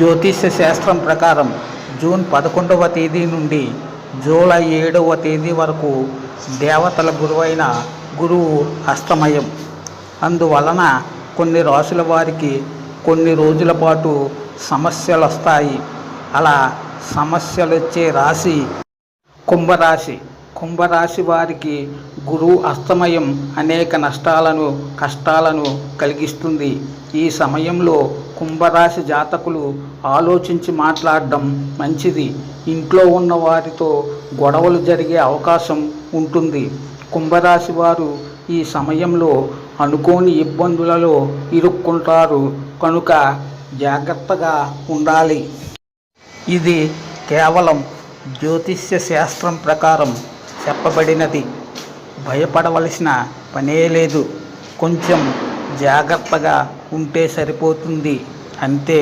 జ్యోతిష్య శాస్త్రం ప్రకారం జూన్ పదకొండవ తేదీ నుండి జూలై ఏడవ తేదీ వరకు దేవతల గురువైన గురువు అస్తమయం. అందువలన కొన్ని రాసుల వారికి కొన్ని రోజుల పాటు సమస్యలు వస్తాయి అలా సమస్యలు వచ్చే రాశి కుంభరాశి. కుంభరాశి వారికి గురువు అస్తమయం అనేక నష్టాలను కష్టాలను కలిగిస్తుంది. ఈ సమయంలో కుంభరాశి జాతకులు ఆలోచించి మాట్లాడడం మంచిది. ఇంట్లో ఉన్న వారితో గొడవలు జరిగే అవకాశం ఉంటుంది. కుంభరాశి వారు ఈ సమయంలో అనుకోని ఇబ్బందులలో ఇరుక్కుంటారు. కనుక జాగ్రత్తగా ఉండాలి. ఇది కేవలం జ్యోతిష్య శాస్త్రం ప్రకారం చెప్పబడినది. భయపడవలసిన పనే లేదు. కొంచెం జాగ్రత్తగా ఉంటే సరిపోతుంది. అంతే.